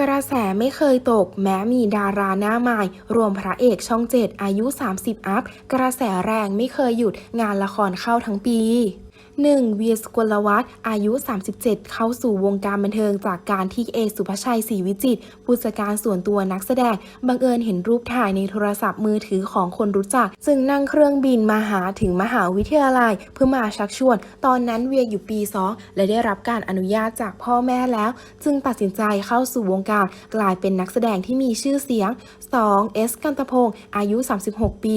กระแสไม่เคยตกแม้มีดาราหน้าใหม่ รวมพระเอกช่องเจ็ดอายุ 30 อัพ กระแสแรงไม่เคยหยุดงานละครเข้าทั้งปี 1. เวียสกลวัฒน์อายุ 37 เข้าสู่วงการบันเทิงจากการที่เอสุภชัยศรีวิจิตผู้จัดการส่วนตัวนักแสดง บังเอิญเห็นรูปถ่ายในโทรศัพท์มือถือของคนรู้จัก จึงนั่งเครื่องบินมาหาถึงมหาวิทยาลัย เพื่อมาชักชวน ตอนนั้นเวียอยู่ปี2และได้รับการอนุญาตจากพ่อแม่แล้ว จึงตัดสินใจเข้าสู่วงการกลายเป็นนักแสดงที่มีชื่อเสียง 2. เอสกันตพงศ์อายุ 36 ปี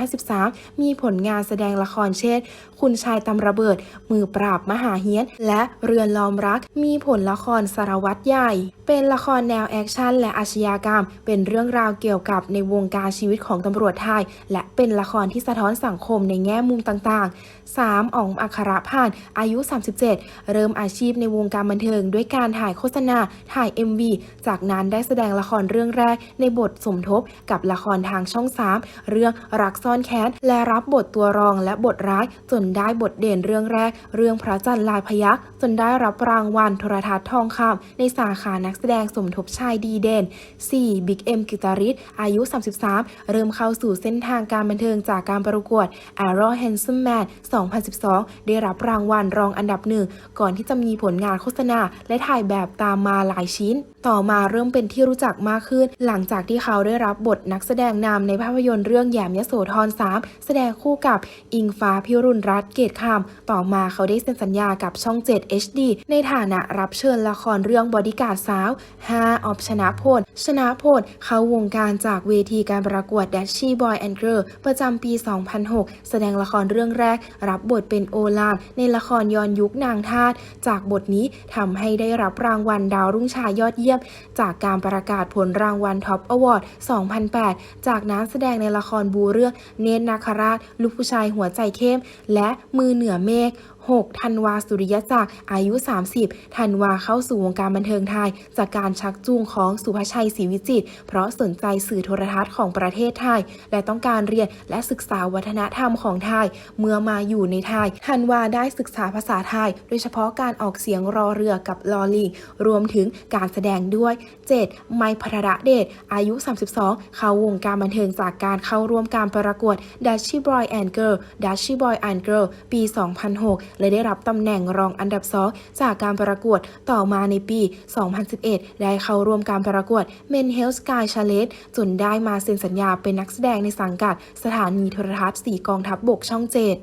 2553 มีผลงานแสดงละครเช่น คุณชายตำระเบิด มือปราบมหาเฮียน และเรือนล้อมรัก มีผลละครสารวัตรใหญ่ เป็นละครแนวแอคชั่นและอาชญากรรม เป็นเรื่องราวเกี่ยวกับในวงการชีวิตของตำรวจไทย และเป็นละครที่สะท้อนสังคมในแง่มุมต่างๆ 3. อ๋องอัครพานอายุ 37 เริ่มอาชีพในวงการบันเทิง ด้วยการถ่ายโฆษณา ถ่าย MV จากนั้นได้แสดงละครเรื่องแรกในบทสมทบกับละครทางช่อง 3 เรื่องรักซ่อนแค้นและรับบทตัวรองและบทร้ายจนได้บทเด่นเรื่องแรก เรื่องพระจันทร์ลายพยักษ์ จนได้รับรางวัลโทรทัศน์ทองคำในสาขานักแสดงสมทบชายดีเด่น 4. บิ๊กเอ็มกิตาริสอายุ 33 เริ่มเข้าสู่เส้นทางการบันเทิงจากการประกวด Arrow Handsome Man 2012 ได้รับรางวัลรองอันดับหนึ่งก่อนที่จะมีผลงานโฆษณา และถ่ายแบบตามมาหลายชิ้น ต่อมาเริ่มเป็นที่รู้จักมากขึ้น หลังจากที่เขาได้รับบทนักแสดงนำในภาพยนตร์เรื่องแยมยโสธร 3 แสดงคู่กับอิงฟ้าพิรุณรัตน์เกตคำต่อมาเขาได้เซ็นสัญญากับช่อง 7 HD ในฐานะรับเชิญละครเรื่องบอดี้การ์ดสาว5ออฟชนะพล ชนะพล เข้าวงการจากเวทีการประกวด d a s h y Boy and Girl ประจำปี 2006 แสดงละครเรื่องแรก รับบทเป็นโอลานในละครย้อนยุคนางทาสจากบทนี้ทำให้ได้รับรางวัลดาวรุ่งชายยอดเยี่ยม จากการประกาศผลรางวัลท็อปอวอร์ด 2008 จากนั้นแสดงในละครบูเรื่องเนตรนาคราช ลูกผู้ชายหัวใจเข้ม และมือเหนือเมฆ 6. ธันวาสุริยจักรอายุ 30ธันวาเข้าสู่วงการบันเทิงไทย จากการชักจูงของสุภชัยศรีวิจิต เพราะสนใจสื่อโทรทัศน์ของประเทศไทย และต้องการเรียนและศึกษาวัฒนธรรมของไทย เมื่อมาอยู่ในไทยธันวาได้ศึกษาภาษาไทย โดยเฉพาะการออกเสียงรอเรือกับลอลิงรวมถึงการแสดงด้วย 7. ไมค์พระเดชอายุ 32 เข้าวงการบันเทิงจากการเข้าร่วมการประกวด d a s h y Boy and Girl d a s h y Boy and Girl ปี 2006และได้รับตำแหน่งรองอันดับสองจากการประกวดต่อมาในปี 2011 ได้เข้าร่วมการประกวด Men Health Sky Challenge จนได้มาเซ็นสัญญาเป็นนักแสดงในสังกัด สถานีโทรทัศน์สีกองทัพบบกช่องเจ็ด